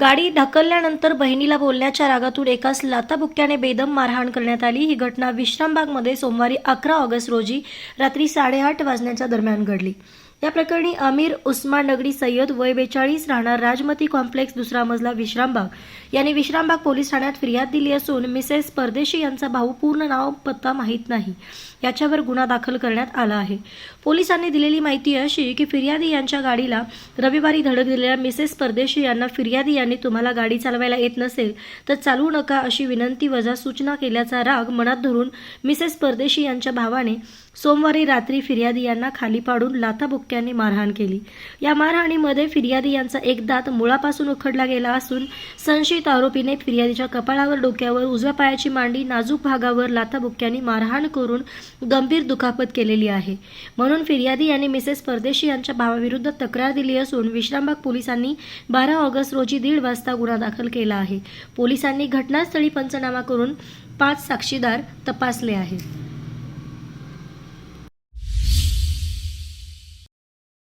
गाडी ढकलल्यानंतर बहिणीला बोलण्याच्या रागातून एकास लाताबुक्क्याने बेदम मारहाण करण्यात आली. ही घटना विश्रामबागमध्ये सोमवारी अकरा ऑगस्ट रोजी रात्री साडेआठ वाजण्याच्या दरम्यान घडली. या प्रकरणी अमीर उस्मान नगरी सय्यद वय बेचाळीस राहणार राजमती कॉम्प्लेक्स दुसरा मजला विश्रामबाग. यांनी विश्रामबाग पोलीस ठाण्यात फिर्याद दिली असून मिसेस परदेशी यांचा भाऊ पूर्ण नाव पत्ता माहीत नाही. याच्यावर गुन्हा दाखल करण्यात आला आहे. पोलिसांनी दिलेली माहिती अशी की फिर्यादी यांच्या गाडीला रविवारी धडक दिलेल्या मिसेस परदेशी यांना फिर्यादी यांनी तुम्हाला गाडी चालवायला येत नसेल तर चालवू नका अशी विनंती वजा सूचना केल्याचा राग मनात धरून मिसेस परदेशी यांच्या भावाने सोमवारी रात्री फिर्यादी यांना खाली पाडून लाथाबुक्क्यांनी मारहाण केली. या मारहाणीमध्ये फिर्यादी यांचा एक दात मुळापासून उखडला गेला असून संशयित आरोपीने फिर्यादीच्या कपाळावर डोक्यावर उजव्या पायाची मांडी नाजूक भागावर लाथाबुक्क्यांनी मारहाण करून गंभीर दुखापत केलेली आहे. म्हणून फिर्यादी यांनी मिसेस परदेशी यांच्या भावाविरुद्ध तक्रार दिली असून विश्रामबाग पोलिसांनी बारा ऑगस्ट रोजी दीड वाजता गुन्हा दाखल केला आहे. पोलिसांनी घटनास्थळी पंचनामा करून पाच साक्षीदार तपासले आहेत.